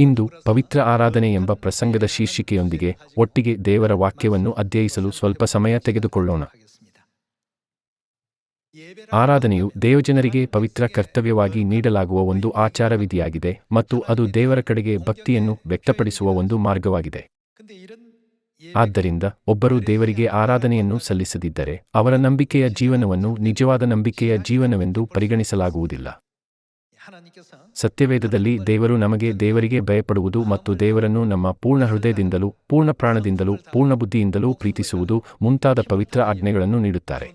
ಇಂದು ಪವಿತ್ರ ಆರಾಧನೆ ಎಂಬ ಪ್ರಸಂಗದ ಶೀರ್ಷಿಕೆಯೊಂದಿಗೆ ಒಟ್ಟಿಗೆ ದೇವರ ವಾಕ್ಯವನ್ನು ಅಧ್ಯಯಿಸಲು ಸ್ವಲ್ಪ ಸಮಯ ತೆಗೆದುಕೊಳ್ಳೋಣ. ಆರಾಧನೆಯು ದೇವಜನರಿಗೆ ಪವಿತ್ರ ಕರ್ತವ್ಯವಾಗಿ ನೀಡಲಾಗುವ ಒಂದು ಆಚಾರವಿಧಿಯಾಗಿದೆ ಮತ್ತು ಅದು ದೇವರ ಕಡೆಗೆ ಭಕ್ತಿಯನ್ನು ವ್ಯಕ್ತಪಡಿಸುವ ಒಂದು ಮಾರ್ಗವಾಗಿದೆ. ಆದ್ದರಿಂದ ಒಬ್ಬರು ದೇವರಿಗೆ ಆರಾಧನೆಯನ್ನು ಸಲ್ಲಿಸದಿದ್ದರೆ ಅವರ ನಂಬಿಕೆಯ ಜೀವನವನ್ನು ನಿಜವಾದ ನಂಬಿಕೆಯ ಜೀವನವೆಂದು ಪರಿಗಣಿಸಲಾಗುವುದಿಲ್ಲ. ಸತ್ಯವೇದದಲ್ಲಿ ದೇವರು ನಮಗೆ ದೇವರಿಗೆ ಭಯಪಡುವುದು ಮತ್ತು ದೇವರನ್ನು ನಮ್ಮ ಪೂರ್ಣ ಹೃದಯದಿಂದಲೂ, ಪೂರ್ಣ ಪ್ರಾಣದಿಂದಲೂ, ಪೂರ್ಣ ಬುದ್ಧಿಯಿಂದಲೂ ಪ್ರೀತಿಸುವುದು ಮುಂತಾದ ಪವಿತ್ರ ಆಜ್ಞೆಗಳನ್ನು ನೀಡುತ್ತಾರೆ.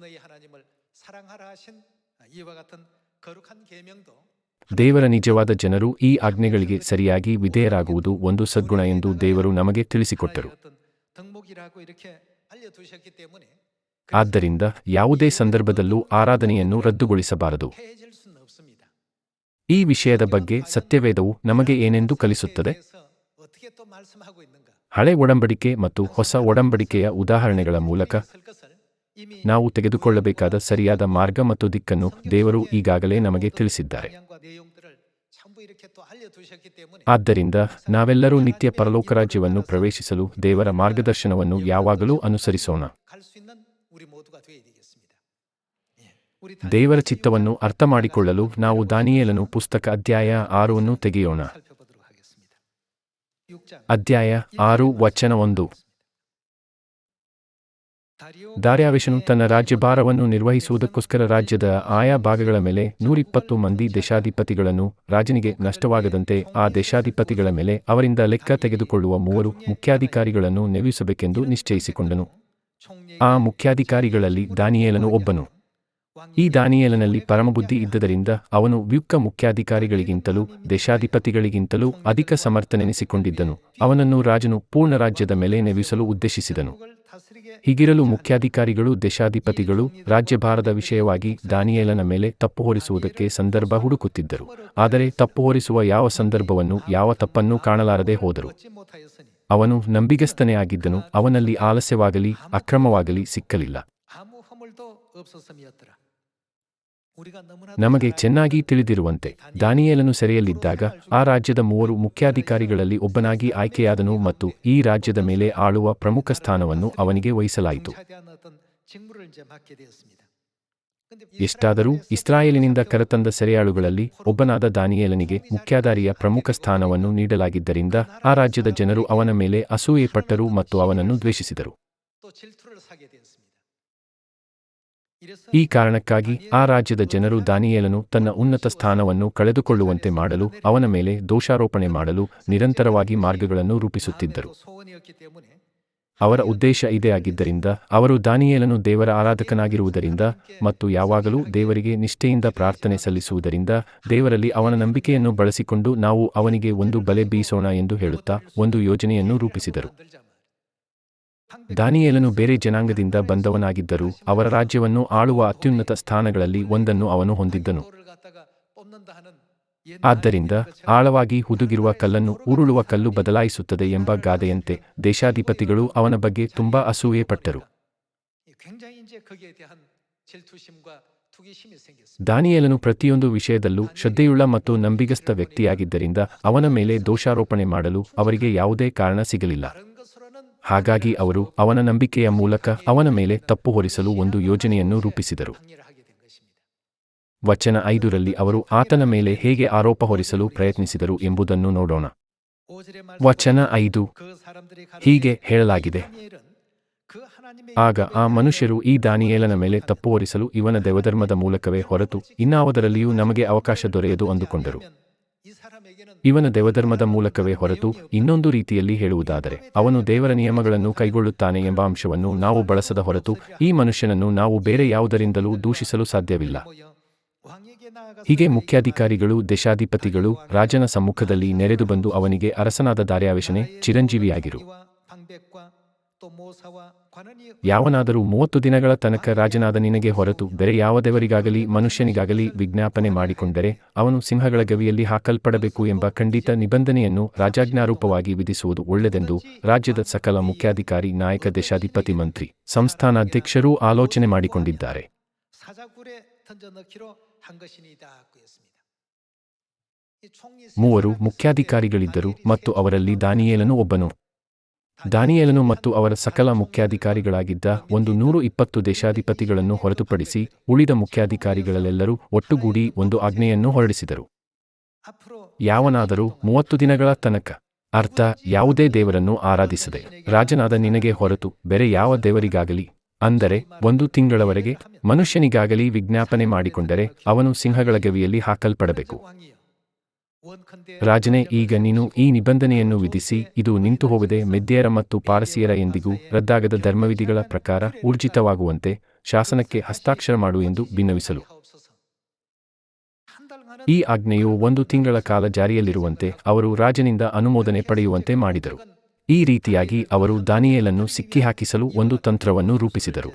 ದೇವರ ನಿಜವಾದ ಜನರು ಈ ಆಜ್ಞೆಗಳಿಗೆ ಸರಿಯಾಗಿ ವಿಧೇಯರಾಗುವುದು ಒಂದು ಸದ್ಗುಣ ಎಂದು ದೇವರು ನಮಗೆ ತಿಳಿಸಿಕೊಟ್ಟರು. ಆದ್ದರಿಂದ ಯಾವುದೇ ಸಂದರ್ಭದಲ್ಲೂ ಆರಾಧನೆಯನ್ನು ರದ್ದುಗೊಳಿಸಬಾರದು. ಈ ವಿಷಯದ ಬಗ್ಗೆ ಸತ್ಯವೇದವು ನಮಗೆ ಏನೆಂದು ಕಲಿಸುತ್ತದೆ? ಹಳೆ ಒಡಂಬಡಿಕೆ ಮತ್ತು ಹೊಸ ಒಡಂಬಡಿಕೆಯ ಉದಾಹರಣೆಗಳ ಮೂಲಕ ನಾವು ತೆಗೆದುಕೊಳ್ಳಬೇಕಾದ ಸರಿಯಾದ ಮಾರ್ಗ ಮತ್ತು ದಿಕ್ಕನ್ನು ದೇವರು ಈಗಾಗಲೇ ನಮಗೆ ತಿಳಿಸಿದ್ದಾರೆ. ಆದ್ದರಿಂದ ನಾವೆಲ್ಲರೂ ನಿತ್ಯ ಪರಲೋಕ ರಾಜ್ಯವನ್ನು ಪ್ರವೇಶಿಸಲು ದೇವರ ಮಾರ್ಗದರ್ಶನವನ್ನು ಯಾವಾಗಲೂ ಅನುಸರಿಸೋಣ. ದೇವರ ಚಿತ್ತವನ್ನು ಅರ್ಥ ಮಾಡಿಕೊಳ್ಳಲು ನಾವು ದಾನಿಯೇಲನು ಪುಸ್ತಕ ಅಧ್ಯಾಯ ಆರನ್ನು ತೆಗೆಯೋಣ. ಅಧ್ಯಾಯ ಆರು, ವಚನ ಒಂದು. ದಾರ್ಯಾವೇಶನು ತನ್ನ ರಾಜ್ಯಭಾರವನ್ನು ನಿರ್ವಹಿಸುವುದಕ್ಕೋಸ್ಕರ ರಾಜ್ಯದ ಆಯಾ ಭಾಗಗಳ ಮೇಲೆ ನೂರಿಪ್ಪತ್ತು ಮಂದಿ ದೇಶಾಧಿಪತಿಗಳನ್ನು, ರಾಜನಿಗೆ ನಷ್ಟವಾಗದಂತೆ ಆ ದೇಶಾಧಿಪತಿಗಳ ಮೇಲೆ ಅವರಿಂದ ಲೆಕ್ಕ ತೆಗೆದುಕೊಳ್ಳುವ ಮೂವರು ಮುಖ್ಯಾಧಿಕಾರಿಗಳನ್ನು ನೇಮಿಸಬೇಕೆಂದು ನಿಶ್ಚಯಿಸಿಕೊಂಡನು. ಆ ಮುಖ್ಯಾಧಿಕಾರಿಗಳಲ್ಲಿ ದಾನಿಯೇಲನು ಒಬ್ಬನು. ಈ ದಾನಿಯಲನಲ್ಲಿ ಪರಮಬುದ್ಧಿ ಇದ್ದದರಿಂದ ಅವನು ವ್ಯುಕ್ಕ ಮುಖ್ಯಾಧಿಕಾರಿಗಳಿಗಿಂತಲೂ ದೇಶಾಧಿಪತಿಗಳಿಗಿಂತಲೂ ಅಧಿಕ ಸಮರ್ಥನೆನಿಸಿಕೊಂಡಿದ್ದನು. ಅವನನ್ನು ರಾಜನು ಪೂರ್ಣ ರಾಜ್ಯದ ಮೇಲೆ ನೆವಿಸಲು ಉದ್ದೇಶಿಸಿದನು. ಹೀಗಿರಲು ಮುಖ್ಯಾಧಿಕಾರಿಗಳು, ದೇಶಾಧಿಪತಿಗಳು ರಾಜ್ಯಭಾರದ ವಿಷಯವಾಗಿ ದಾನಿಯೇಲನ ಮೇಲೆ ತಪ್ಪು ಹೊರಿಸುವುದಕ್ಕೆ ಸಂದರ್ಭ ಹುಡುಕುತ್ತಿದ್ದರು. ಆದರೆ ತಪ್ಪು ಹೊರಿಸುವ ಯಾವ ಸಂದರ್ಭವನ್ನು, ಯಾವ ತಪ್ಪನ್ನೂ ಕಾಣಲಾರದೆ ಹೋದರು. ಅವನು ನಂಬಿಗಸ್ತನೇ ಆಗಿದ್ದನು. ಅವನಲ್ಲಿ ಆಲಸ್ಯವಾಗಲಿ, ಅಕ್ರಮವಾಗಲಿ ಸಿಕ್ಕಲಿಲ್ಲ. ನಮಗೆ ಚೆನ್ನಾಗಿ ತಿಳಿದಿರುವಂತೆ ದಾನಿಯೇಲನು ಸೆರೆಯಲ್ಲಿದ್ದಾಗ ಆ ರಾಜ್ಯದ ಮೂವರು ಮುಖ್ಯಾಧಿಕಾರಿಗಳಲ್ಲಿ ಒಬ್ಬನಾಗಿ ಆಯ್ಕೆಯಾದನು ಮತ್ತು ಈ ರಾಜ್ಯದ ಮೇಲೆ ಆಳುವ ಪ್ರಮುಖ ಸ್ಥಾನವನ್ನು ಅವನಿಗೆ ವಹಿಸಲಾಯಿತು. ಎಷ್ಟಾದರೂ ಇಸ್ರಾಯೇಲಿನಿಂದ ಕರೆತಂದ ಸೆರೆಯಾಳುಗಳಲ್ಲಿ ಒಬ್ಬನಾದ ದಾನಿಯೇಲನಿಗೆ ಮುಖ್ಯಾಧಾರಿಯ ಪ್ರಮುಖ ಸ್ಥಾನವನ್ನು ನೀಡಲಾಗಿದ್ದರಿಂದ ಆ ರಾಜ್ಯದ ಜನರು ಅವನ ಮೇಲೆ ಅಸೂಯೆಪಟ್ಟರು ಮತ್ತು ಅವನನ್ನು ದ್ವೇಷಿಸಿದರು. ಈ ಕಾರಣಕ್ಕಾಗಿ ಆ ರಾಜ್ಯದ ಜನರು ದಾನಿಯೇಲನು ತನ್ನ ಉನ್ನತ ಸ್ಥಾನವನ್ನು ಕಳೆದುಕೊಳ್ಳುವಂತೆ ಮಾಡಲು ಅವನ ಮೇಲೆ ದೋಷಾರೋಪಣೆ ಮಾಡಲು ನಿರಂತರವಾಗಿ ಮಾರ್ಗಗಳನ್ನು ರೂಪಿಸುತ್ತಿದ್ದರು. ಅವರ ಉದ್ದೇಶ ಇದೇ ಆಗಿದ್ದರಿಂದ ಅವರು ದಾನಿಯೇಲನು ದೇವರ ಆರಾಧಕನಾಗಿರುವುದರಿಂದ ಮತ್ತು ಯಾವಾಗಲೂ ದೇವರಿಗೆ ನಿಷ್ಠೆಯಿಂದ ಪ್ರಾರ್ಥನೆ ಸಲ್ಲಿಸುವುದರಿಂದ ದೇವರಲ್ಲಿ ಅವನ ನಂಬಿಕೆಯನ್ನು ಬಳಸಿಕೊಂಡು ನಾವು ಅವನಿಗೆ ಒಂದು ಬಲೆ ಬೀಸೋಣ ಎಂದು ಹೇಳುತ್ತಾ ಒಂದು ಯೋಜನೆಯನ್ನು ರೂಪಿಸಿದರು. ದಾನಿಯೇಲನು ಬೇರೆ ಜನಾಂಗದಿಂದ ಬಂದವನಾಗಿದ್ದರೂ ಅವರ ರಾಜ್ಯವನ್ನು ಆಳುವ ಅತ್ಯುನ್ನತ ಸ್ಥಾನಗಳಲ್ಲಿ ಒಂದನ್ನು ಅವನು ಹೊಂದಿದ್ದನು. ಆದ್ದರಿಂದ ಆಳವಾಗಿ ಹುದುಗಿರುವ ಕಲ್ಲನ್ನು ಉರುಳುವ ಕಲ್ಲು ಬದಲಾಯಿಸುತ್ತದೆ ಎಂಬ ಗಾದೆಯಂತೆ ದೇಶಾಧಿಪತಿಗಳು ಅವನ ಬಗ್ಗೆ ತುಂಬಾ ಅಸೂಯೆ ಪಟ್ಟರು. ದಾನಿಯೇಲನು ಪ್ರತಿಯೊಂದು ವಿಷಯದಲ್ಲೂ ಶ್ರದ್ಧೆಯುಳ್ಳ ಮತ್ತು ನಂಬಿಗಸ್ತ ವ್ಯಕ್ತಿಯಾಗಿದ್ದರಿಂದ ಅವನ ಮೇಲೆ ದೋಷಾರೋಪಣೆ ಮಾಡಲು ಅವರಿಗೆ ಯಾವುದೇ ಕಾರಣ ಸಿಗಲಿಲ್ಲ. ಹಾಗಾಗಿ ಅವರು ಅವನ ನಂಬಿಕೆಯ ಮೂಲಕ ಅವನ ಮೇಲೆ ತಪ್ಪು ಹೊರಿಸಲು ಒಂದು ಯೋಜನೆಯನ್ನು ರೂಪಿಸಿದರು. ವಚನ ಐದರಲ್ಲಿ ಅವರು ಆತನ ಮೇಲೆ ಹೇಗೆ ಆರೋಪ ಹೊರಿಸಲು ಪ್ರಯತ್ನಿಸಿದರು ಎಂಬುದನ್ನು ನೋಡೋಣ. ವಚನ ಐದು, ಹೀಗೆ ಹೇಳಲಾಗಿದೆ. ಆಗ ಆ ಮನುಷ್ಯರು ಈ ದಾನಿಯೇಲನ ಮೇಲೆ ತಪ್ಪು ಹೊರಿಸಲು ಇವನ ದೇವಧರ್ಮದ ಮೂಲಕವೇ ಹೊರತು ಇನ್ನಾವುದರಲ್ಲಿಯೂ ನಮಗೆ ಅವಕಾಶ ದೊರೆಯದು ಅಂದುಕೊಂಡರು. ಇವನ ದೇವಧರ್ಮದ ಮೂಲಕವೇ ಹೊರತು ಇನ್ನೊಂದು ರೀತಿಯಲ್ಲಿ ಹೇಳುವುದಾದರೆ, ಅವನು ದೇವರ ನಿಯಮಗಳನ್ನು ಕೈಗೊಳ್ಳುತ್ತಾನೆ ಎಂಬ ಅಂಶವನ್ನು ನಾವು ಬಳಸದ ಹೊರತು ಈ ಮನುಷ್ಯನನ್ನು ನಾವು ಬೇರೆ ಯಾವುದರಿಂದಲೂ ದೂಷಿಸಲು ಸಾಧ್ಯವಿಲ್ಲ. ಹೀಗೆ ಮುಖ್ಯಾಧಿಕಾರಿಗಳು, ದೇಶಾಧಿಪತಿಗಳು, ರಾಜನ ಸಮ್ಮುಖದಲ್ಲಿ ನೆರೆದು ಬಂದು ಅವನಿಗೆ ಅರಸನಾದ ದಾರ್ಯಾವೇಶನೆ ಚಿರಂಜೀವಿಯಾಗಿರು. ಯಾವನಾದರೂ ಮೂವತ್ತು ದಿನಗಳ ತನಕ ರಾಜನಾದ ನಿನಗೆ ಹೊರತು ಬೇರೆ ಯಾವ ದೇವರಿಗಾಗಲಿ ಮನುಷ್ಯನಿಗಾಗಲಿ ವಿಜ್ಞಾಪನೆ ಮಾಡಿಕೊಂಡರೆ ಅವನು ಸಿಂಹಗಳ ಗವಿಯಲ್ಲಿ ಹಾಕಲ್ಪಡಬೇಕು ಎಂಬ ಖಂಡಿತ ನಿಬಂಧನೆಯನ್ನು ರಾಜಾಜ್ಞಾರೂಪವಾಗಿ ವಿಧಿಸುವುದು ಒಳ್ಳೆದೆಂದು ರಾಜ್ಯದ ಸಕಲ ಮುಖ್ಯಾಧಿಕಾರಿ ನಾಯಕ ದೇಶಾಧಿಪತಿ ಮಂತ್ರಿ ಸಂಸ್ಥಾನಾಧ್ಯಕ್ಷರೂ ಆಲೋಚನೆ ಮಾಡಿಕೊಂಡಿದ್ದಾರೆ. ಮೂವರು ಮುಖ್ಯಾಧಿಕಾರಿಗಳಿದ್ದರು ಮತ್ತು ಅವರಲ್ಲಿ ದಾನಿಯೇಲನು ಒಬ್ಬನು. ದಾನಿಯೇಲನು ಮತ್ತು ಅವರ ಸಕಲ ಮುಖ್ಯಾಧಿಕಾರಿಗಳಾಗಿದ್ದ ಒಂದು ನೂರು ಇಪ್ಪತ್ತು ದೇಶಾಧಿಪತಿಗಳನ್ನು ಹೊರತುಪಡಿಸಿ ಉಳಿದ ಮುಖ್ಯಾಧಿಕಾರಿಗಳಲ್ಲೆಲ್ಲರೂ ಒಟ್ಟುಗೂಡಿ ಒಂದು ಆಜ್ಞೆಯನ್ನು ಹೊರಡಿಸಿದರು. ಯಾವನಾದರೂ ಮೂವತ್ತು ದಿನಗಳ ತನಕ, ಅರ್ಥ ಯಾವುದೇ ದೇವರನ್ನು ಆರಾಧಿಸದೆ, ರಾಜನಾದ ನಿನಗೆ ಹೊರತು ಬೇರೆ ಯಾವ ದೇವರಿಗಾಗಲಿ, ಅಂದರೆ ಒಂದು ತಿಂಗಳವರೆಗೆ ಮನುಷ್ಯನಿಗಾಗಲಿ ವಿಜ್ಞಾಪನೆ ಮಾಡಿಕೊಂಡರೆ ಅವನು ಸಿಂಹಗಳ ಗವಿಯಲ್ಲಿ ಹಾಕಲ್ಪಡಬೇಕು. ರಾಜನೇ, ಈಗ ನೀನು ಈ ನಿಬಂಧನೆಯನ್ನು ವಿಧಿಸಿ, ಇದು ನಿಂತು ಹೋಗದೆ ಮೆದ್ಯರ ಮತ್ತು ಪಾರಸಿಯರ ಎಂದಿಗೂ ರದ್ದಾಗದ ಧರ್ಮವಿಧಿಗಳ ಪ್ರಕಾರ ಊರ್ಜಿತವಾಗುವಂತೆ ಶಾಸನಕ್ಕೆ ಹಸ್ತಾಕ್ಷರ ಮಾಡು ಎಂದು ಭಿನ್ನವಿಸಲು ಈ ಆಜ್ಞೆಯು ಒಂದು ತಿಂಗಳ ಕಾಲ ಜಾರಿಯಲ್ಲಿರುವಂತೆ ಅವರು ರಾಜನಿಂದ ಅನುಮೋದನೆ ಪಡೆಯುವಂತೆ ಮಾಡಿದರು. ಈ ರೀತಿಯಾಗಿ ಅವರು ದಾನಿಯೇಲನ್ನು ಸಿಕ್ಕಿಹಾಕಿಸಲು ಒಂದು ತಂತ್ರವನ್ನು ರೂಪಿಸಿದರು.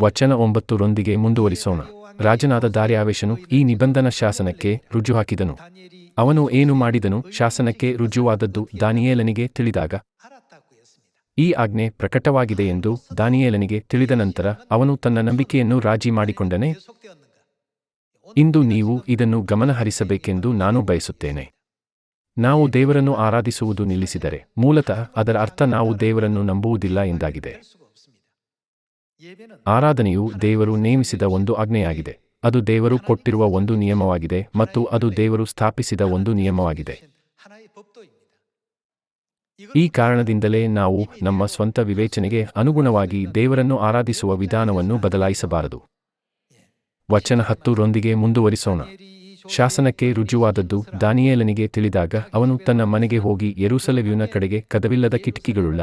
ವಚನ ಒಂಬತ್ತು ರೊಂದಿಗೆ ಮುಂದುವರಿಸೋಣ. ರಾಜನಾದ ದಾರ್ಯಾವೇಶನು ಈ ನಿಬಂಧನ ಶಾಸನಕ್ಕೆ ರುಜು ಹಾಕಿದನು. ಅವನು ಏನು ಮಾಡಿದನು? ಶಾಸನಕ್ಕೆ ರುಜುವಾದದ್ದು ದಾನಿಯೇಲನಿಗೆ ತಿಳಿದಾಗ. ಈ ಆಜ್ಞೆ ಪ್ರಕಟವಾಗಿದೆ ಎಂದು ದಾನಿಯೇಲನಿಗೆ ತಿಳಿದ ನಂತರ ಅವನು ತನ್ನ ನಂಬಿಕೆಯನ್ನು ರಾಜಿ ಮಾಡಿಕೊಂಡನೆ. ಇಂದು ನೀವು ಇದನ್ನು ಗಮನಹರಿಸಬೇಕೆಂದು ನಾನು ಬಯಸುತ್ತೇನೆ. ನಾವು ದೇವರನ್ನು ಆರಾಧಿಸುವುದು ನಿಲ್ಲಿಸಿದರೆ, ಮೂಲತಃ ಅದರ ಅರ್ಥ ನಾವು ದೇವರನ್ನು ನಂಬುವುದಿಲ್ಲ ಎಂದಾಗಿದೆ. ಆರಾಧನೆಯು ದೇವರು ನೇಮಿಸಿದ ಒಂದು ಆಜ್ಞೆಯಾಗಿದೆ. ಅದು ದೇವರು ಕೊಟ್ಟಿರುವ ಒಂದು ನಿಯಮವಾಗಿದೆ ಮತ್ತು ಅದು ದೇವರು ಸ್ಥಾಪಿಸಿದ ಒಂದು ನಿಯಮವಾಗಿದೆ. ಈ ಕಾರಣದಿಂದಲೇ ನಾವು ನಮ್ಮ ಸ್ವಂತ ವಿವೇಚನೆಗೆ ಅನುಗುಣವಾಗಿ ದೇವರನ್ನು ಆರಾಧಿಸುವ ವಿಧಾನವನ್ನು ಬದಲಾಯಿಸಬಾರದು. ವಚನ ಹತ್ತುರೊಂದಿಗೆ ಮುಂದುವರಿಸೋಣ. ಶಾಸನಕ್ಕೆ ರುಜುವಾದದ್ದು, ದಾನಿಯೇಲನಿಗೆ ತಿಳಿದಾಗ ಅವನು ತನ್ನ ಮನೆಗೆ ಹೋಗಿ ಯೆರೂಸಲೇಮಿನ ಕಡೆಗೆ ಕದವಿಲ್ಲದ ಕಿಟಕಿಗಳುಳ್ಳ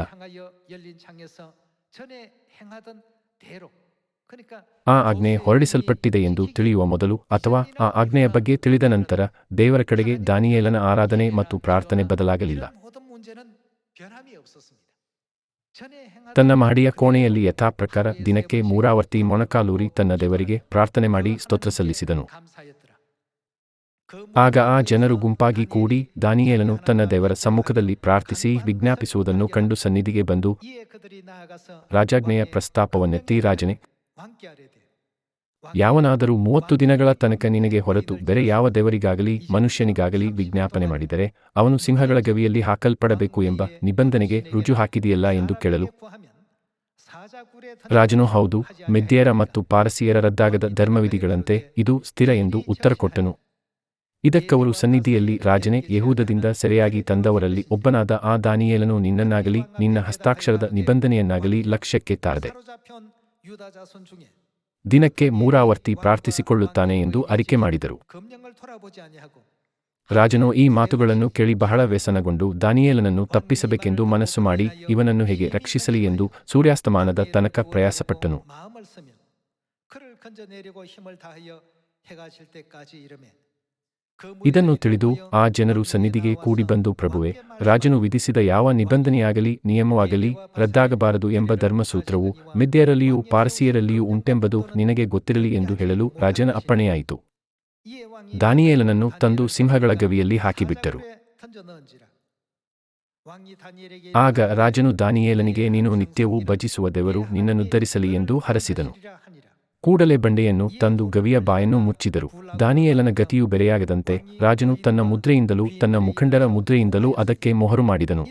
ಆ ಆಜ್ಞೆ ಹೊರಡಿಸಲ್ಪಟ್ಟಿದೆ ಎಂದು ತಿಳಿಯುವ ಮೊದಲು ಅಥವಾ ಆ ಆಜ್ಞೆಯ ಬಗ್ಗೆ ತಿಳಿದ ನಂತರ ದೇವರ ಕಡೆಗೆ ದಾನಿಯೇಲನ ಆರಾಧನೆ ಮತ್ತು ಪ್ರಾರ್ಥನೆ ಬದಲಾಗಲಿಲ್ಲ. ತನ್ನ ಮಹಡಿಯ ಕೋಣೆಯಲ್ಲಿ ಯಥಾಪ್ರಕಾರ ದಿನಕ್ಕೆ ಮೂರಾವರ್ತಿ ಮೊಣಕಾಲೂರಿ ತನ್ನ ದೇವರಿಗೆ ಪ್ರಾರ್ಥನೆ ಮಾಡಿ ಸ್ತೋತ್ರ ಸಲ್ಲಿಸಿದನು. ಆಗ ಆ ಜನರು ಗುಂಪಾಗಿ ಕೂಡಿ ದಾನಿಯೇಲನು ತನ್ನ ದೇವರ ಸಮ್ಮುಖದಲ್ಲಿ ಪ್ರಾರ್ಥಿಸಿ ವಿಜ್ಞಾಪಿಸುವುದನ್ನು ಕಂಡು ಸನ್ನಿಧಿಗೆ ಬಂದು ರಾಜಾಜ್ಞೆಯ ಪ್ರಸ್ತಾಪವನ್ನೆತ್ತಿ ರಾಜನೇ, ಯಾವನಾದರೂ ಮೂವತ್ತು ದಿನಗಳ ತನಕ ನಿನಗೆ ಹೊರತು ಬೇರೆ ಯಾವ ದೇವರಿಗಾಗಲಿ ಮನುಷ್ಯನಿಗಾಗಲಿ ವಿಜ್ಞಾಪನೆ ಮಾಡಿದರೆ ಅವನು ಸಿಂಹಗಳ ಗವಿಯಲ್ಲಿ ಹಾಕಲ್ಪಡಬೇಕು ಎಂಬ ನಿಬಂಧನೆಗೆ ರುಜು ಹಾಕಿದೆಯಲ್ಲ ಎಂದು ಕೇಳಲು. ರಾಜನು, ಹೌದು ಮೆದ್ಯರ ಮತ್ತು ಪಾರಸಿಯರ ರದ್ದಾಗದ ಧರ್ಮವಿಧಿಗಳಂತೆ ಇದು ಸ್ಥಿರ ಎಂದು ಉತ್ತರ ಕೊಟ್ಟನು. ಇದಕ್ಕವರು ಸನ್ನಿಧಿಯಲ್ಲಿ ರಾಜನೇ ಯಹೂದದಿಂದ ಸೆರೆಯಾಗಿ ತಂದವರಲ್ಲಿ ಒಬ್ಬನಾದ ಆ ದಾನಿಯೇಲನು ನಿನ್ನನ್ನಾಗಲಿ, ನಿನ್ನ ಹಸ್ತಾಕ್ಷರದ ನಿಬಂಧನೆಯನ್ನಾಗಲಿ ಲಕ್ಷ್ಯಕ್ಕೆ ತಾರದೆ ದಿನಕ್ಕೆ ಮೂರಾವರ್ತಿ ಪ್ರಾರ್ಥಿಸಿಕೊಳ್ಳುತ್ತಾನೆ ಎಂದು ಅರಿಕೆ ಮಾಡಿದರು. ರಾಜನು, ಈ ಮಾತುಗಳನ್ನು ಕೇಳಿ ಬಹಳ ವ್ಯಸನಗೊಂಡು ದಾನಿಯೇಲನನ್ನು ತಪ್ಪಿಸಬೇಕೆಂದು ಮನಸ್ಸು ಮಾಡಿ ಇವನನ್ನು ಹೇಗೆ ರಕ್ಷಿಸಲಿ ಎಂದು ಸೂರ್ಯಾಸ್ತಮಾನದ ತನಕ ಪ್ರಯಾಸಪಟ್ಟನು. ಇದನ್ನು ತಿಳಿದು ಆ ಜನರು ಸನ್ನಿಧಿಗೆ ಕೂಡಿಬಂದು ಪ್ರಭುವೆ, ರಾಜನು ವಿಧಿಸಿದ ಯಾವ ನಿಬಂಧನೆಯಾಗಲಿ, ನಿಯಮವಾಗಲಿ ರದ್ದಾಗಬಾರದು ಎಂಬ ಧರ್ಮಸೂತ್ರವು ಮಿದ್ಯರಲ್ಲಿಯೂ ಪಾರಸಿಯರಲ್ಲಿಯೂ ಉಂಟೆಂಬುದು ನಿನಗೆ ಗೊತ್ತಿರಲಿ ಎಂದು ಹೇಳಲು ರಾಜನ ಅಪ್ಪಣೆಯಾಯಿತು. ದಾನಿಯೇಲನನ್ನು ತಂದು ಸಿಂಹಗಳ ಗವಿಯಲ್ಲಿ ಹಾಕಿಬಿಟ್ಟರು. ಆಗ ರಾಜನು ದಾನಿಯೇಲನಿಗೆ, ನೀನು ನಿತ್ಯವೂ ಭಜಿಸುವ ದೇವರು ನಿನ್ನನ್ನುದ್ಧರಿಸಲಿ ಎಂದು ಹರಸಿದನು. ಕೂಡಲೇ ಬಂಡೆಯನ್ನು ತಂದು ಗವಿಯ ಬಾಯನ್ನು ಮುಚ್ಚಿದರು. ದಾನಿಯೇಲನ ಗತಿಯು ಬೆರೆಯಾಗದಂತೆ ರಾಜನು ತನ್ನ ಮುದ್ರೆಯಿಂದಲೂ ತನ್ನ ಮುಖಂಡರ ಮುದ್ರೆಯಿಂದಲೂ ಅದಕ್ಕೆ ಮೊಹರು ಮಾಡಿದನು.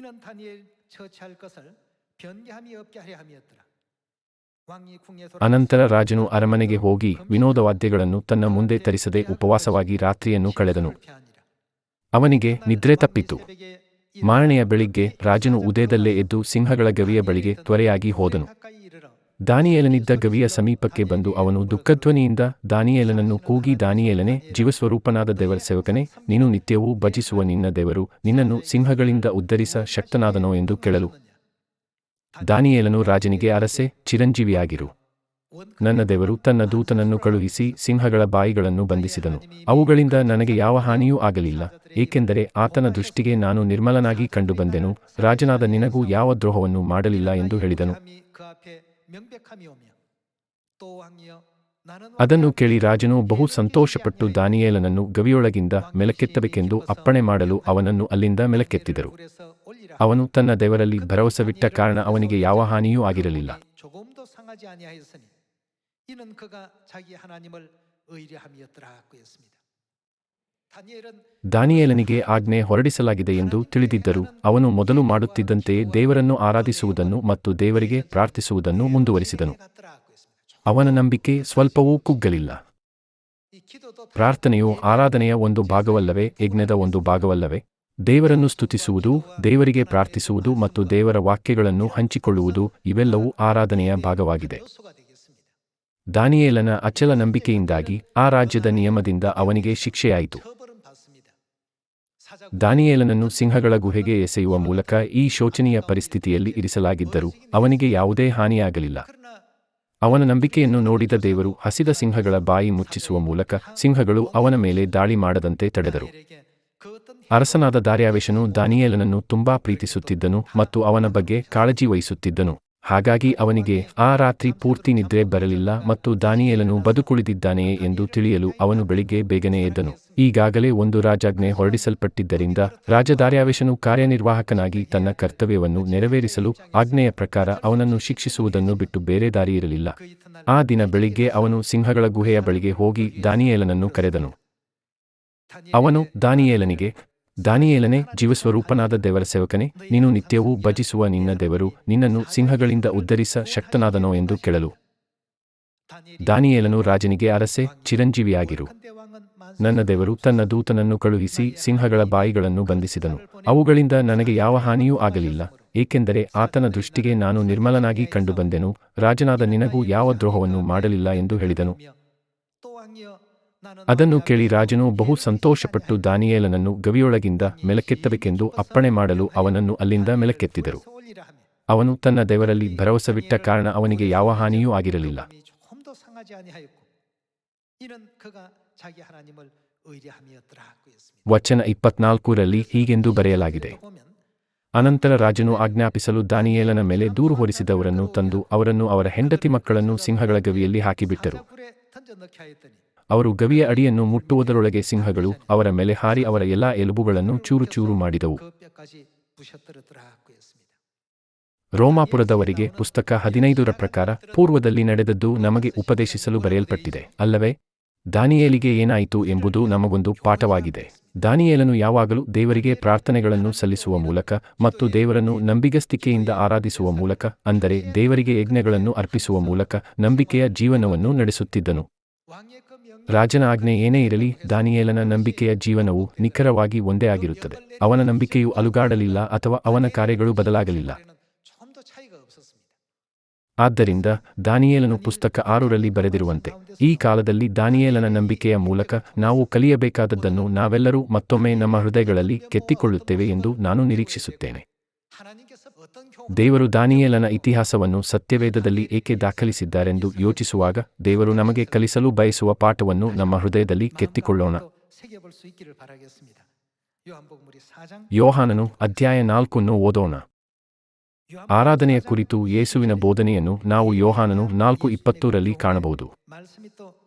ಅನಂತರ ರಾಜನು ಅರಮನೆಗೆ ಹೋಗಿ ವಿನೋದವಾದ್ಯಗಳನ್ನು ತನ್ನ ಮುಂದೆ ತರಿಸದೆ ಉಪವಾಸವಾಗಿ ರಾತ್ರಿಯನ್ನು ಕಳೆದನು. ಅವನಿಗೆ ನಿದ್ರೆ ತಪ್ಪಿತು. ಮಾರನೆಯ ಬೆಳಿಗ್ಗೆ ರಾಜನು ಉದಯದಲ್ಲೇ ಎದ್ದು ಸಿಂಹಗಳ ಗವಿಯ ಬಳಿಗೆ ತ್ವರೆಯಾಗಿ ಹೋದನು. ದಾನಿಯೇಲನಿದ್ದ ಗವಿಯ ಸಮೀಪಕ್ಕೆ ಬಂದು ಅವನು ದುಃಖಧ್ವನಿಯಿಂದ, ದಾನಿಯೇಲನನ್ನು ಕೂಗಿ ದಾನಿಯೇಲನೆ, ಜೀವಸ್ವರೂಪನಾದ ದೇವರ ಸೇವಕನೇ, ನೀನು ನಿತ್ಯವೂ ಭಜಿಸುವ ನಿನ್ನ ದೇವರು, ನಿನ್ನನ್ನು ಸಿಂಹಗಳಿಂದ ಉದ್ಧರಿಸ ಶಕ್ತನಾದನೋ ಎಂದು ಕೇಳಲು. ದಾನಿಯೇಲನು ರಾಜನಿಗೆ, ಅರಸೆ, ಚಿರಂಜೀವಿಯಾಗಿರು. ನನ್ನ ದೇವರು ತನ್ನ ದೂತನನ್ನು ಕಳುಹಿಸಿ ಸಿಂಹಗಳ ಬಾಯಿಗಳನ್ನು ಬಂಧಿಸಿದನು. ಅವುಗಳಿಂದ ನನಗೆ ಯಾವ ಹಾನಿಯೂ ಆಗಲಿಲ್ಲ. ಏಕೆಂದರೆ ಆತನ ದೃಷ್ಟಿಗೆ ನಾನು ನಿರ್ಮಲನಾಗಿ ಕಂಡುಬಂದೆನು. ರಾಜನಾದ ನಿನಗೂ ಯಾವ ದ್ರೋಹವನ್ನು ಮಾಡಲಿಲ್ಲ ಎಂದು ಹೇಳಿದನು. ಅದನ್ನು ಕೇಳಿ ರಾಜನು ಬಹು ಸಂತೋಷಪಟ್ಟು ದಾನಿಯೇಲನನ್ನು ಗವಿಯೊಳಗಿಂದ ಮೆಲಕ್ಕೆತ್ತಬೇಕೆಂದು ಅಪ್ಪಣೆ ಮಾಡಲು ಅವನನ್ನು ಅಲ್ಲಿಂದ ಮೆಲಕ್ಕೆತ್ತಿದರು. ಅವನು ತನ್ನ ದೇವರಲ್ಲಿ ಭರವಸವಿಟ್ಟ ಕಾರಣ ಅವನಿಗೆ ಯಾವ ಹಾನಿಯೂ ಆಗಿರಲಿಲ್ಲ. ದಾನಿಯೇಲನಿಗೆ ಆಜ್ಞೆ ಹೊರಡಿಸಲಾಗಿದೆ ಎಂದು ತಿಳಿದಿದ್ದರು. ಅವನು ಮೊದಲು ಮಾಡುತ್ತಿದ್ದಂತೆಯೇ ದೇವರನ್ನು ಆರಾಧಿಸುವುದನ್ನು ಮತ್ತು ದೇವರಿಗೆ ಪ್ರಾರ್ಥಿಸುವುದನ್ನು ಮುಂದುವರಿಸಿದನು. ಅವನ ನಂಬಿಕೆ ಸ್ವಲ್ಪವೂ ಕುಗ್ಗಲಿಲ್ಲ. ಪ್ರಾರ್ಥನೆಯು ಆರಾಧನೆಯ ಒಂದು ಭಾಗವಲ್ಲವೇ, ಯಜ್ಞದ ಒಂದು ಭಾಗವಲ್ಲವೇ? ದೇವರನ್ನು ಸ್ತುತಿಸುವುದು, ದೇವರಿಗೆ ಪ್ರಾರ್ಥಿಸುವುದು ಮತ್ತು ದೇವರ ವಾಕ್ಯಗಳನ್ನು ಹಂಚಿಕೊಳ್ಳುವುದು ಇವೆಲ್ಲವೂ ಆರಾಧನೆಯ ಭಾಗವಾಗಿದೆ. ದಾನಿಯೇಲನ ಅಚಲ ನಂಬಿಕೆಯಿಂದಾಗಿ ಆ ರಾಜ್ಯದ ನಿಯಮದಿಂದ ಅವನಿಗೆ ಶಿಕ್ಷೆಯಾಯಿತು. ದಾನಿಯೇಲನನ್ನು ಸಿಂಹಗಳ ಗುಹೆಗೆ ಎಸೆಯುವ ಮೂಲಕ ಈ ಶೋಚನೀಯ ಪರಿಸ್ಥಿತಿಯಲ್ಲಿ ಇರಿಸಲಾಗಿದ್ದರೂ ಅವನಿಗೆ ಯಾವುದೇ ಹಾನಿಯಾಗಲಿಲ್ಲ. ಅವನ ನಂಬಿಕೆಯನ್ನು ನೋಡಿದ ದೇವರು ಹಸಿದ ಸಿಂಹಗಳ ಬಾಯಿ ಮುಚ್ಚಿಸುವ ಮೂಲಕ ಸಿಂಹಗಳು ಅವನ ಮೇಲೆ ದಾಳಿ ಮಾಡದಂತೆ ತಡೆದರು. ಅರಸನಾದ ದಾರ್ಯಾವೇಶನು ದಾನಿಯೇಲನನ್ನು ತುಂಬಾ ಪ್ರೀತಿಸುತ್ತಿದ್ದನು ಮತ್ತು ಅವನ ಬಗ್ಗೆ ಕಾಳಜಿ ವಹಿಸುತ್ತಿದ್ದನು. ಹಾಗಾಗಿ ಅವನಿಗೆ ಆ ರಾತ್ರಿ ಪೂರ್ತಿ ನಿದ್ರೆ ಬರಲಿಲ್ಲ ಮತ್ತು ದಾನಿಯೇಲನು ಬದುಕುಳಿದಿದ್ದಾನೆಯೇ ಎಂದು ತಿಳಿಯಲು ಅವನು ಬೆಳಿಗ್ಗೆ ಬೇಗನೆ ಎದ್ದನು. ಈಗಾಗಲೇ ಒಂದು ರಾಜಾಜ್ಞೆ ಹೊರಡಿಸಲ್ಪಟ್ಟಿದ್ದರಿಂದ ರಾಜದಾರ್ಯಾವೇಶನು ಕಾರ್ಯನಿರ್ವಾಹಕನಾಗಿ ತನ್ನ ಕರ್ತವ್ಯವನ್ನು ನೆರವೇರಿಸಲು ಆಜ್ಞೆಯ ಪ್ರಕಾರ ಅವನನ್ನು ಶಿಕ್ಷಿಸುವುದನ್ನು ಬಿಟ್ಟು ಬೇರೆ ದಾರಿಯಿರಲಿಲ್ಲ ಆ ದಿನ ಬೆಳಿಗ್ಗೆ ಅವನು ಸಿಂಹಗಳ ಗುಹೆಯ ಬಳಿಗೆ ಹೋಗಿ ದಾನಿಯೇಲನನ್ನು ಕರೆದನು. ಅವನು ದಾನಿಯೇಲನಿಗೆ ದಾನಿಯೇಲನೇ, ಜೀವಸ್ವರೂಪನಾದ ದೇವರ ಸೇವಕನೇ, ನೀನು ನಿತ್ಯವೂ ಭಜಿಸುವ ನಿನ್ನ ದೇವರು, ನಿನ್ನನ್ನು ಸಿಂಹಗಳಿಂದ ಉದ್ಧರಿಸ ಶಕ್ತನಾದನೋ ಎಂದು ಕೇಳಲು. ದಾನಿಯೇಲನು ರಾಜನಿಗೆ, ಅರಸೆ, ಚಿರಂಜೀವಿಯಾಗಿರು. ನನ್ನ ದೇವರು ತನ್ನ ದೂತನನ್ನು ಕಳುಹಿಸಿ ಸಿಂಹಗಳ ಬಾಯಿಗಳನ್ನು ಬಂಧಿಸಿದನು. ಅವುಗಳಿಂದ ನನಗೆ ಯಾವ ಹಾನಿಯೂ ಆಗಲಿಲ್ಲ, ಏಕೆಂದರೆ ಆತನ ದೃಷ್ಟಿಗೆ ನಾನು ನಿರ್ಮಲನಾಗಿ ಕಂಡುಬಂದೆನು ರಾಜನಾದ ನಿನಗೂ ಯಾವ ದ್ರೋಹವನ್ನು ಮಾಡಲಿಲ್ಲ ಎಂದು ಹೇಳಿದನು. ಅದನ್ನು ಕೇಳಿ ರಾಜನು ಬಹು ಸಂತೋಷಪಟ್ಟು ದಾನಿಯೇಲನನ್ನು ಗವಿಯೊಳಗಿಂದ ಮೆಲಕೆತ್ತಬೇಕೆಂದು ಅಪ್ಪಣೆ ಮಾಡಲು ಅವನನ್ನು ಅಲ್ಲಿಂದ ಮೆಲಕ್ಕೆತ್ತಿದರು. ಅವನು ತನ್ನ ದೇವರಲ್ಲಿ ಭರವಸವಿಟ್ಟ ಕಾರಣ ಅವನಿಗೆ ಯಾವ ಹಾನಿಯೂ ಆಗಿರಲಿಲ್ಲ. ವಚನ ಇಪ್ಪತ್ನಾಲ್ಕರಲ್ಲಿ ಹೀಗೆಂದು ಬರೆಯಲಾಗಿದೆ. ಅನಂತರ ರಾಜನು ಆಜ್ಞಾಪಿಸಲು ದಾನಿಯೇಲನ ಮೇಲೆ ದೂರು ಹೊರಿಸಿದವರನ್ನು ತಂದು ಅವರನ್ನು ಅವರ ಹೆಂಡತಿ ಮಕ್ಕಳನ್ನು ಸಿಂಹಗಳ ಗವಿಯಲ್ಲಿ ಹಾಕಿಬಿಟ್ಟರು. ಅವರು ಗವಿಯ ಅಡಿಯನ್ನು ಮುಟ್ಟುವುದರೊಳಗೆ ಸಿಂಹಗಳು ಅವರ ಮೇಲೆ ಹಾರಿ ಅವರ ಎಲ್ಲಾ ಎಲುಬುಗಳನ್ನು ಚೂರು ಚೂರು ಮಾಡಿದವು. ರೋಮಾಪುರದವರಿಗೆ ಪುಸ್ತಕ ಹದಿನೈದರ ಪ್ರಕಾರ ಪೂರ್ವದಲ್ಲಿ ನಡೆದದ್ದು ನಮಗೆ ಉಪದೇಶಿಸಲು ಬರೆಯಲ್ಪಟ್ಟಿದೆ. ಅಲ್ಲವೇ? ದಾನಿಯೇಲಿಗೆ ಏನಾಯಿತು ಎಂಬುದು ನಮಗೊಂದು ಪಾಠವಾಗಿದೆ. ದಾನಿಯೇಲನು ಯಾವಾಗಲೂ ದೇವರಿಗೆ ಪ್ರಾರ್ಥನೆಗಳನ್ನು ಸಲ್ಲಿಸುವ ಮೂಲಕ ಮತ್ತು ದೇವರನ್ನು ನಂಬಿಗಸ್ತಿಕೆಯಿಂದ ಆರಾಧಿಸುವ ಮೂಲಕ, ಅಂದರೆ ದೇವರಿಗೆ ಯಜ್ಞಗಳನ್ನು ಅರ್ಪಿಸುವ ಮೂಲಕ ನಂಬಿಕೆಯ ಜೀವನವನ್ನು ನಡೆಸುತ್ತಿದ್ದನು. ರಾಜನ ಆಜ್ಞೆ ಏನೇ ಇರಲಿ, ದಾನಿಯೇಲನ ನಂಬಿಕೆಯ ಜೀವನವು ನಿಖರವಾಗಿ ಒಂದೇ ಆಗಿರುತ್ತದೆ. ಅವನ ನಂಬಿಕೆಯು ಅಲುಗಾಡಲಿಲ್ಲ ಅಥವಾ ಅವನ ಕಾರ್ಯಗಳು ಬದಲಾಗಲಿಲ್ಲ. ಆದ್ದರಿಂದ ದಾನಿಯೇಲನು ಪುಸ್ತಕ ಆರುರಲ್ಲಿ ಬರೆದಿರುವಂತೆ, ಈ ಕಾಲದಲ್ಲಿ ದಾನಿಯೇಲನ ನಂಬಿಕೆಯ ಮೂಲಕ ನಾವು ಕಲಿಯಬೇಕಾದದ್ದನ್ನು ನಾವೆಲ್ಲರೂ ಮತ್ತೊಮ್ಮೆ ನಮ್ಮ ಹೃದಯಗಳಲ್ಲಿ ಕೆತ್ತಿಕೊಳ್ಳುತ್ತೇವೆ ಎಂದು ನಾನು ನಿರೀಕ್ಷಿಸುತ್ತೇನೆ. ದೇವರು ದಾನಿಯೇಲನ ಇತಿಹಾಸವನ್ನು ಸತ್ಯವೇದದಲ್ಲಿ ಏಕೆ ದಾಖಲಿಸಿದ್ದಾರೆಂದು ಯೋಚಿಸುವಾಗ ದೇವರು ನಮಗೆ ಕಲಿಸಲು ಬಯಸುವ ಪಾಠವನ್ನು ನಮ್ಮ ಹೃದಯದಲ್ಲಿ ಕೆತ್ತಿಕೊಳ್ಳೋಣ. ಯೋಹಾನನು ಅಧ್ಯಾಯ ನಾಲ್ಕನ್ನು ಓದೋಣ. ಆರಾಧನೆಯ ಕುರಿತು ಯೇಸುವಿನ ಬೋಧನೆಯನ್ನು ನಾವು ಯೋಹಾನನು ನಾಲ್ಕು ಇಪ್ಪತ್ತರಲ್ಲಿ ಕಾಣಬಹುದು.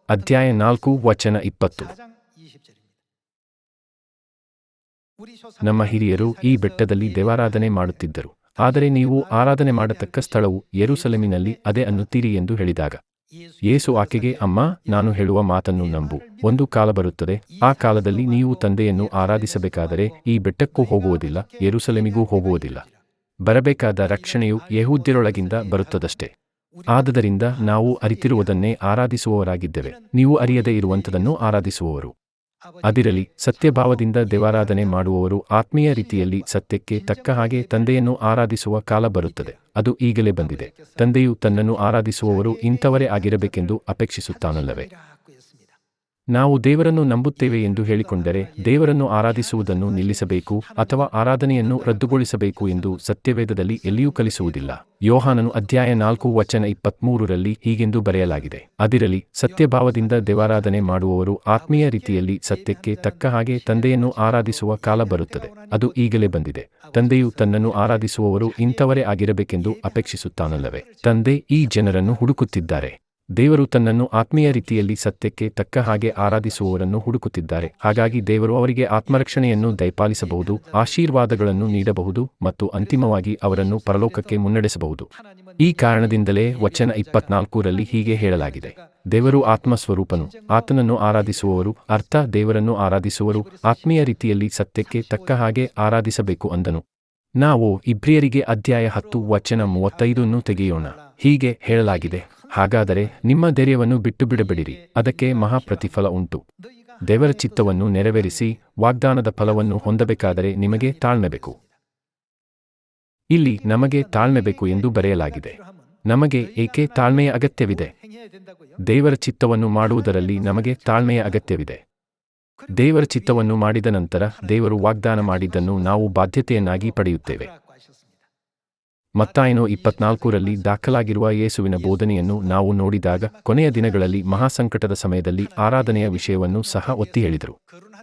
ಅಧ್ಯಾಯ ನಾಲ್ಕು ವಚನ ಇಪ್ಪತ್ತು. ನಮ್ಮ ಹಿರಿಯರು ಈ ಬೆಟ್ಟದಲ್ಲಿ ದೇವಾರಾಧನೆ ಮಾಡುತ್ತಿದ್ದರು. ಆದರೆ ನೀವು ಆರಾಧನೆ ಮಾಡತಕ್ಕ ಸ್ಥಳವು ಯೆರೂಸಲೇಮಿನಲ್ಲಿ ಅದೇ ಅನ್ನುತ್ತೀರಿ ಎಂದು ಹೇಳಿದಾಗ, ಯೇಸು ಆಕೆಗೆ, ಅಮ್ಮ, ನಾನು ಹೇಳುವ ಮಾತನ್ನು ನಂಬು. ಒಂದು ಕಾಲ ಬರುತ್ತದೆ. ಆ ಕಾಲದಲ್ಲಿ ನೀವು ತಂದೆಯನ್ನು ಆರಾಧಿಸಬೇಕಾದರೆ ಈ ಬೆಟ್ಟಕ್ಕೂ ಹೋಗುವುದಿಲ್ಲ, ಯೆರೂಸಲೇಮಿಗೂ ಹೋಗುವುದಿಲ್ಲ. ಬರಬೇಕಾದ ರಕ್ಷಣೆಯು ಯಹೂದ್ಯರೊಳಗಿಂದ ಬರುತ್ತದಷ್ಟೇ. ಆದದರಿಂದ ನಾವು ಅರಿತಿರುವುದನ್ನೇ ಆರಾಧಿಸುವವರಾಗಿದ್ದೇವೆ. ನೀವು ಅರಿಯದೇ ಇರುವಂಥದನ್ನು ಆರಾಧಿಸುವವರು. ಅದಿರಲಿ, ಸತ್ಯಭಾವದಿಂದ ದೇವಾರಾಧನೆ ಮಾಡುವವರು ಆತ್ಮೀಯ ರೀತಿಯಲ್ಲಿ ಸತ್ಯಕ್ಕೆ ತಕ್ಕ ಹಾಗೆ ತಂದೆಯನ್ನು ಆರಾಧಿಸುವ ಕಾಲ ಬರುತ್ತದೆ. ಅದು ಈಗಲೇ ಬಂದಿದೆ. ತಂದೆಯು ತನ್ನನ್ನು ಆರಾಧಿಸುವವರು ಇಂಥವರೇ ಆಗಿರಬೇಕೆಂದು ಅಪೇಕ್ಷಿಸುತ್ತಾನಲ್ಲವೇ? ನಾವು ದೇವರನ್ನು ನಂಬುತ್ತೇವೆ ಎಂದು ಹೇಳಿಕೊಂಡರೆ ದೇವರನ್ನು ಆರಾಧಿಸುವುದನ್ನು ನಿಲ್ಲಿಸಬೇಕು ಅಥವಾ ಆರಾಧನೆಯನ್ನು ರದ್ದುಗೊಳಿಸಬೇಕು ಎಂದು ಸತ್ಯವೇದದಲ್ಲಿ ಎಲ್ಲಿಯೂ ಕಲಿಸುವುದಿಲ್ಲ. ಯೋಹಾನನು ಅಧ್ಯಾಯ ನಾಲ್ಕು ವಚನ ಇಪ್ಪತ್ಮೂರರಲ್ಲಿ ಹೀಗೆಂದು ಬರೆಯಲಾಗಿದೆ. ಅದಿರಲಿ, ಸತ್ಯಭಾವದಿಂದ ದೇವಾರಾಧನೆ ಮಾಡುವವರು ಆತ್ಮೀಯ ರೀತಿಯಲ್ಲಿ ಸತ್ಯಕ್ಕೆ ತಕ್ಕ ಹಾಗೆ ತಂದೆಯನ್ನು ಆರಾಧಿಸುವ ಕಾಲ ಬರುತ್ತದೆ. ಅದು ಈಗಲೇ ಬಂದಿದೆ. ತಂದೆಯು ತನ್ನನ್ನು ಆರಾಧಿಸುವವರು ಇಂಥವರೇ ಆಗಿರಬೇಕೆಂದು ಅಪೇಕ್ಷಿಸುತ್ತಾನಲ್ಲವೇ? ತಂದೆ ಈ ಜನರನ್ನು ಹುಡುಕುತ್ತಿದ್ದಾರೆ. ದೇವರು ತನ್ನನ್ನು ಆತ್ಮೀಯ ರೀತಿಯಲ್ಲಿ ಸತ್ಯಕ್ಕೆ ತಕ್ಕ ಹಾಗೆ ಆರಾಧಿಸುವವರನ್ನು ಹುಡುಕುತ್ತಿದ್ದಾರೆ. ಹಾಗಾಗಿ ದೇವರು ಅವರಿಗೆ ಆತ್ಮರಕ್ಷಣೆಯನ್ನು ದಯಪಾಲಿಸಬಹುದು, ಆಶೀರ್ವಾದಗಳನ್ನು ನೀಡಬಹುದು ಮತ್ತು ಅಂತಿಮವಾಗಿ ಅವರನ್ನು ಪರಲೋಕಕ್ಕೆ ಮುನ್ನಡೆಸಬಹುದು. ಈ ಕಾರಣದಿಂದಲೇ ವಚನ ಇಪ್ಪತ್ನಾಲ್ಕರಲ್ಲಿ ಹೀಗೆ ಹೇಳಲಾಗಿದೆ. ದೇವರು ಆತ್ಮಸ್ವರೂಪನು, ಆತನನ್ನು ಆರಾಧಿಸುವವರು, ಅರ್ಥ ದೇವರನ್ನು ಆರಾಧಿಸುವರು ಆತ್ಮೀಯ ರೀತಿಯಲ್ಲಿ ಸತ್ಯಕ್ಕೆ ತಕ್ಕ ಹಾಗೆ ಆರಾಧಿಸಬೇಕು ಅಂದನು. ನಾವು ಇಬ್ರಿಯರಿಗೆ ಅಧ್ಯಾಯ ಹತ್ತು ವಚನ ಮೂವತ್ತೈದನ್ನು ತೆಗೆಯೋಣ. ಹೀಗೆ ಹೇಳಲಾಗಿದೆ. ಹಾಗಾದರೆ ನಿಮ್ಮ ಧೈರ್ಯವನ್ನು ಬಿಟ್ಟು ಬಿಡಬೇಡಿರಿ ಅದಕ್ಕೆ ಮಹಾ ಪ್ರತಿಫಲ ಉಂಟು. ದೇವರ ಚಿತ್ತವನ್ನು ನೆರವೇರಿಸಿ ವಾಗ್ದಾನದ ಫಲವನ್ನು ಹೊಂದಬೇಕಾದರೆ ನಿಮಗೆ ತಾಳ್ಮೆಬೇಕು. ಇಲ್ಲಿ ನಮಗೆ ತಾಳ್ಮೆಬೇಕು ಎಂದು ಬರೆಯಲಾಗಿದೆ. ನಮಗೆ ಏಕೆ ತಾಳ್ಮೆಯ ಅಗತ್ಯವಿದೆ? ದೇವರ ಚಿತ್ತವನ್ನು ಮಾಡುವುದರಲ್ಲಿ ನಮಗೆ ತಾಳ್ಮೆಯ ಅಗತ್ಯವಿದೆ. ದೇವರ ಚಿತ್ತವನ್ನು ಮಾಡಿದ ನಂತರ ದೇವರು ವಾಗ್ದಾನ ಮಾಡಿದ್ದನ್ನು ನಾವು ಬಾಧ್ಯತೆಯನ್ನಾಗಿ ಪಡೆಯುತ್ತೇವೆ. ಮತ್ತಾಯನು ಇಪ್ಪತ್ನಾಲ್ಕರಲ್ಲಿ ದಾಖಲಾಗಿರುವ ಯೇಸುವಿನ ಬೋಧನೆಯನ್ನು ನಾವು ನೋಡಿದಾಗ ಕೊನೆಯ ದಿನಗಳಲ್ಲಿ ಮಹಾಸಂಕಟದ ಸಮಯದಲ್ಲಿ ಆರಾಧನೆಯ ವಿಷಯವನ್ನು ಸಹ ಒತ್ತಿ ಹೇಳಿದರು.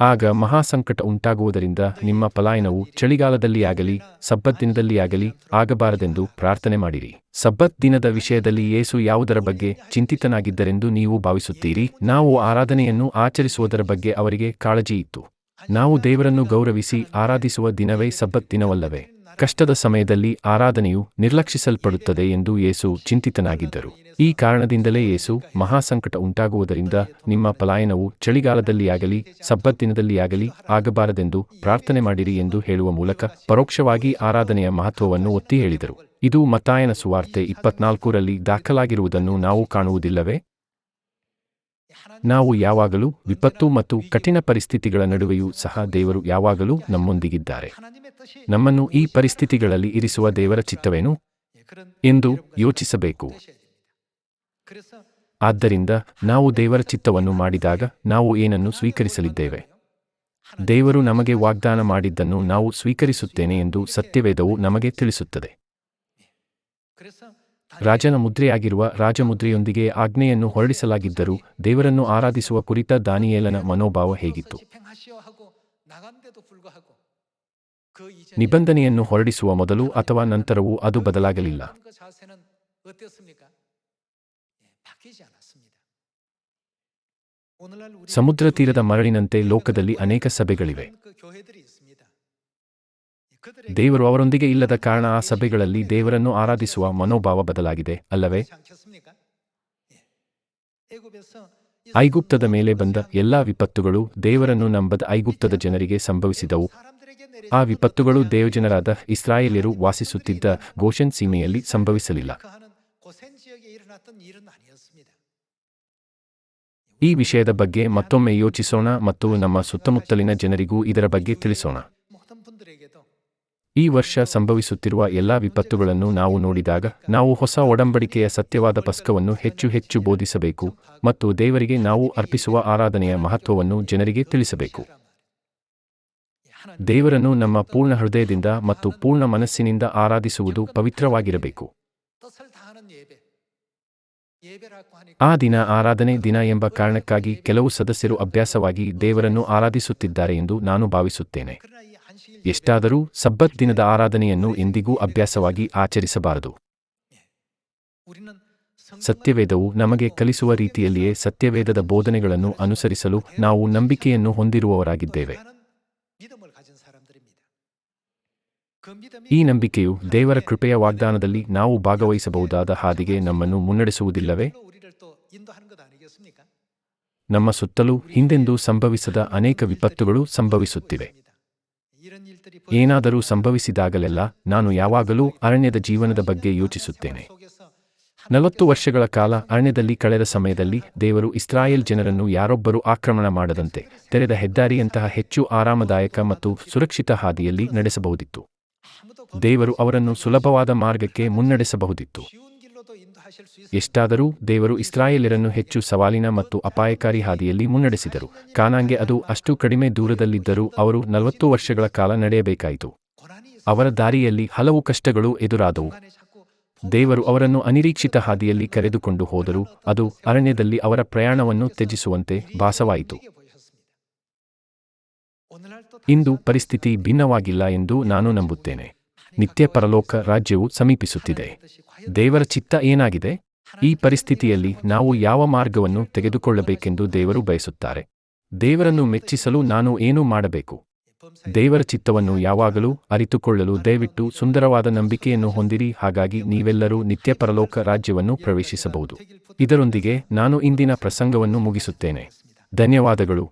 ಆಗ ಮಹಾಸಂಕಟ ಉಂಟಾಗುವುದರಿಂದ ನಿಮ್ಮ ಪಲಾಯನವು ಚಳಿಗಾಲದಲ್ಲಿಯಾಗಲಿ ಸಬ್ಬತ್ ದಿನದಲ್ಲಿಯಾಗಲಿ ಆಗಬಾರದೆಂದು ಪ್ರಾರ್ಥನೆ ಮಾಡಿರಿ. ಸಬ್ಬತ್ ದಿನದ ವಿಷಯದಲ್ಲಿ ಯೇಸು ಯಾವುದರ ಬಗ್ಗೆ ಚಿಂತಿತನಾಗಿದ್ದರೆಂದು ನೀವು ಭಾವಿಸುತ್ತೀರಿ? ನಾವು ಆರಾಧನೆಯನ್ನು ಆಚರಿಸುವುದರ ಬಗ್ಗೆ ಅವರಿಗೆ ಕಾಳಜಿ ಇತ್ತು ನಾವು ದೇವರನ್ನು ಗೌರವಿಸಿ ಆರಾಧಿಸುವ ದಿನವೇ ಸಬ್ಬತ್ ದಿನವಲ್ಲವೇ? ಕಷ್ಟದ ಸಮಯದಲ್ಲಿ ಆರಾಧನೆಯು ನಿರ್ಲಕ್ಷಿಸಲ್ಪಡುತ್ತದೆ ಎಂದು ಯೇಸು ಚಿಂತಿತನಾಗಿದ್ದರು. ಈ ಕಾರಣದಿಂದಲೇ ಯೇಸು ಮಹಾಸಂಕಟ ಉಂಟಾಗುವುದರಿಂದ ನಿಮ್ಮ ಪಲಾಯನವು ಚಳಿಗಾಲದಲ್ಲಿಯಾಗಲಿ ಸಬ್ಬತ್ ದಿನದಲ್ಲಿಯಾಗಲಿ ಆಗಬಾರದೆಂದು ಪ್ರಾರ್ಥನೆ ಮಾಡಿರಿ ಎಂದು ಹೇಳುವ ಮೂಲಕ ಪರೋಕ್ಷವಾಗಿ ಆರಾಧನೆಯ ಮಹತ್ವವನ್ನು ಒತ್ತಿ ಹೇಳಿದರು. ಇದು ಮತಾಯನ ಸುವಾರ್ತೆ ಇಪ್ಪತ್ನಾಲ್ಕರಲ್ಲಿ ದಾಖಲಾಗಿರುವುದನ್ನು ನಾವು ಕಾಣುವುದಿಲ್ಲವೇ? ನಾವು ಯಾವಾಗಲೂ ವಿಪತ್ತು ಮತ್ತು ಕಠಿಣ ಪರಿಸ್ಥಿತಿಗಳ ನಡುವೆಯೂ ಸಹ ದೇವರು ಯಾವಾಗಲೂ ನಮ್ಮೊಂದಿಗಿದ್ದಾರೆ. ನಮ್ಮನ್ನು ಈ ಪರಿಸ್ಥಿತಿಗಳಲ್ಲಿ ಇರಿಸುವ ದೇವರ ಚಿತ್ತವೇನು? ಎಂದು ಯೋಚಿಸಬೇಕು. ಆದ್ದರಿಂದ ನಾವು ದೇವರ ಚಿತ್ತವನ್ನು ಮಾಡಿದಾಗ ನಾವು ಏನನ್ನು ಸ್ವೀಕರಿಸಲಿದ್ದೇವೆ? ದೇವರು ನಮಗೆ ವಾಗ್ದಾನ ಮಾಡಿದ್ದನ್ನು ನಾವು ಸ್ವೀಕರಿಸುತ್ತೇನೆ ಎಂದು ಸತ್ಯವೇದವು ನಮಗೆ ತಿಳಿಸುತ್ತದೆ. ರಾಜನ ಮುದ್ರೆಯಾಗಿರುವ ರಾಜಮುದ್ರೆಯೊಂದಿಗೆ ಆಜ್ಞೆಯನ್ನು ಹೊರಡಿಸಲಾಗಿದ್ದರೂ ದೇವರನ್ನು ಆರಾಧಿಸುವ ಕುರಿತ ದಾನಿಯೇಲನ ಮನೋಭಾವ ಹೇಗಿತ್ತು? ನಿಬಂಧನೆಯನ್ನು ಹೊರಡಿಸುವ ಮೊದಲು ಅಥವಾ ನಂತರವೂ ಅದು ಬದಲಾಗಲಿಲ್ಲ? ಸಮುದ್ರ ತೀರದ ಮರಳಿನಂತೆ ಲೋಕದಲ್ಲಿ ಅನೇಕ ಸಭೆಗಳಿವೆ. ದೇವರು ಅವರೊಂದಿಗೆ ಇಲ್ಲದ ಕಾರಣ ಆ ಸಭೆಗಳಲ್ಲಿ ದೇವರನ್ನು ಆರಾಧಿಸುವ ಮನೋಭಾವ ಬದಲಾಗಿದೆ, ಅಲ್ಲವೇ? ಐಗುಪ್ತದ ಮೇಲೆ ಬಂದ ಎಲ್ಲಾ ವಿಪತ್ತುಗಳು ದೇವರನ್ನು ನಂಬದ ಐಗುಪ್ತದ ಜನರಿಗೆ ಸಂಭವಿಸಿದವು. ಆ ವಿಪತ್ತುಗಳು ದೇವಜನರಾದ ಇಸ್ರಾಯೇಲ್ಯರು ವಾಸಿಸುತ್ತಿದ್ದ ಗೋಷನ್ ಸೀಮೆಯಲ್ಲಿ ಸಂಭವಿಸಲಿಲ್ಲ. ಈ ವಿಷಯದ ಬಗ್ಗೆ ಮತ್ತೊಮ್ಮೆ ಯೋಚಿಸೋಣ ಮತ್ತು ನಮ್ಮ ಸುತ್ತಮುತ್ತಲಿನ ಜನರಿಗೂ ಇದರ ಬಗ್ಗೆ ತಿಳಿಸೋಣ. ಈ ವರ್ಷ ಸಂಭವಿಸುತ್ತಿರುವ ಎಲ್ಲಾ ವಿಪತ್ತುಗಳನ್ನು ನಾವು ನೋಡಿದಾಗ ನಾವು ಹೊಸ ಒಡಂಬಡಿಕೆಯ ಸತ್ಯವಾದ ಪಸ್ಕವನ್ನು ಹೆಚ್ಚು ಹೆಚ್ಚು ಬೋಧಿಸಬೇಕು ಮತ್ತು ದೇವರಿಗೆ ನಾವು ಅರ್ಪಿಸುವ ಆರಾಧನೆಯ ಮಹತ್ವವನ್ನು ಜನರಿಗೆ ತಿಳಿಸಬೇಕು. ದೇವರನ್ನು ನಮ್ಮ ಪೂರ್ಣ ಹೃದಯದಿಂದ ಮತ್ತು ಪೂರ್ಣ ಮನಸ್ಸಿನಿಂದ ಆರಾಧಿಸುವುದು ಪವಿತ್ರವಾಗಿರಬೇಕು. ಆ ದಿನ ಆರಾಧನೆ ದಿನ ಎಂಬ ಕಾರಣಕ್ಕಾಗಿ ಕೆಲವು ಸದಸ್ಯರು ಅಭ್ಯಾಸವಾಗಿ ದೇವರನ್ನು ಆರಾಧಿಸುತ್ತಿದ್ದಾರೆ ಎಂದು ನಾನು ಭಾವಿಸುತ್ತೇನೆ. ಎಷ್ಟಾದರೂ ಸಬ್ಬತ್ ದಿನದ ಆರಾಧನೆಯನ್ನು ಎಂದಿಗೂ ಅಭ್ಯಾಸವಾಗಿ ಆಚರಿಸಬಾರದು. ಸತ್ಯವೇದವು ನಮಗೆ ಕಲಿಸುವ ರೀತಿಯಲ್ಲಿಯೇ ಸತ್ಯವೇದದ ಬೋಧನೆಗಳನ್ನು ಅನುಸರಿಸಲು ನಾವು ನಂಬಿಕೆಯನ್ನು ಹೊಂದಿರುವವರಾಗಿದ್ದೇವೆ. ಈ ನಂಬಿಕೆಯು ದೇವರ ಕೃಪೆಯ ವಾಗ್ದಾನದಲ್ಲಿ ನಾವು ಭಾಗವಹಿಸಬಹುದಾದ ಹಾದಿಗೆ ನಮ್ಮನ್ನು ಮುನ್ನಡೆಸುವುದಿಲ್ಲವೇ? ನಮ್ಮ ಸುತ್ತಲೂ ಹಿಂದೆಂದೂ ಸಂಭವಿಸದ ಅನೇಕ ವಿಪತ್ತುಗಳು ಸಂಭವಿಸುತ್ತಿವೆ. ಏನಾದರೂ ಸಂಭವಿಸಿದಾಗಲೆಲ್ಲ ನಾನು ಯಾವಾಗಲೂ ಅರಣ್ಯದ ಜೀವನದ ಬಗ್ಗೆ ಯೋಚಿಸುತ್ತೇನೆ. ನಲವತ್ತು ವರ್ಷಗಳ ಕಾಲ ಅರಣ್ಯದಲ್ಲಿ ಕಳೆದ ಸಮಯದಲ್ಲಿ ದೇವರು ಇಸ್ರಾಯೇಲ್ ಜನರನ್ನು ಯಾರೊಬ್ಬರೂ ಆಕ್ರಮಣ ಮಾಡದಂತೆ ತೆರೆದ ಹೆದ್ದಾರಿಯಂತಹ ಹೆಚ್ಚು ಆರಾಮದಾಯಕ ಮತ್ತು ಸುರಕ್ಷಿತ ಹಾದಿಯಲ್ಲಿ ನಡೆಸಬಹುದಿತ್ತು. ದೇವರು ಅವರನ್ನು ಸುಲಭವಾದ ಮಾರ್ಗಕ್ಕೆ ಮುನ್ನಡೆಸಬಹುದಿತ್ತು. ಎಷ್ಟಾದರೂ ದೇವರು ಇಸ್ರಾಯೇಲರನ್ನು ಹೆಚ್ಚು ಸವಾಲಿನ ಮತ್ತು ಅಪಾಯಕಾರಿ ಹಾದಿಯಲ್ಲಿ ಮುನ್ನಡೆಸಿದರು. ಕಾನಾಂಗೆ ಅದು ಅಷ್ಟು ಕಡಿಮೆ ದೂರದಲ್ಲಿದ್ದರೂ ಅವರು ನಲವತ್ತು ವರ್ಷಗಳ ಕಾಲ ನಡೆಯಬೇಕಾಯಿತು. ಅವರ ದಾರಿಯಲ್ಲಿ ಹಲವು ಕಷ್ಟಗಳು ಎದುರಾದವು. ದೇವರು ಅವರನ್ನು ಅನಿರೀಕ್ಷಿತ ಹಾದಿಯಲ್ಲಿ ಕರೆದುಕೊಂಡು ಹೋದರೂ ಅದು ಅರಣ್ಯದಲ್ಲಿ ಅವರ ಪ್ರಯಾಣವನ್ನು ತ್ಯಜಿಸುವಂತೆ ಭಾಸವಾಯಿತು. ಇಂದು ಪರಿಸ್ಥಿತಿ ಭಿನ್ನವಾಗಿಲ್ಲ ಎಂದು ನಾನು ನಂಬುತ್ತೇನೆ. ನಿತ್ಯ ಪರಲೋಕ ರಾಜ್ಯವು ಸಮೀಪಿಸುತ್ತಿದೆ. ದೇವರ ಚಿತ್ತ ಏನಾಗಿದೆ? ಈ ಪರಿಸ್ಥಿತಿಯಲ್ಲಿ ನಾವು ಯಾವ ಮಾರ್ಗವನ್ನು ತೆಗೆದುಕೊಳ್ಳಬೇಕೆಂದು ದೇವರು ಬಯಸುತ್ತಾರೆ. ದೇವರನ್ನು ಮೆಚ್ಚಿಸಲು ನಾನು ಏನು ಮಾಡಬೇಕು? ದೇವರ ಚಿತ್ತವನ್ನು ಯಾವಾಗಲೂ ಅರಿತುಕೊಳ್ಳಲು ದಯವಿಟ್ಟು ಸುಂದರವಾದ ನಂಬಿಕೆಯನ್ನು ಹೊಂದಿರಿ. ಹಾಗಾಗಿ ನೀವೆಲ್ಲರೂ ನಿತ್ಯ ಪರಲೋಕ ರಾಜ್ಯವನ್ನು ಪ್ರವೇಶಿಸಬಹುದು. ಇದರೊಂದಿಗೆ ನಾನು ಇಂದಿನ ಪ್ರಸಂಗವನ್ನು ಮುಗಿಸುತ್ತೇನೆ. ಧನ್ಯವಾದಗಳು.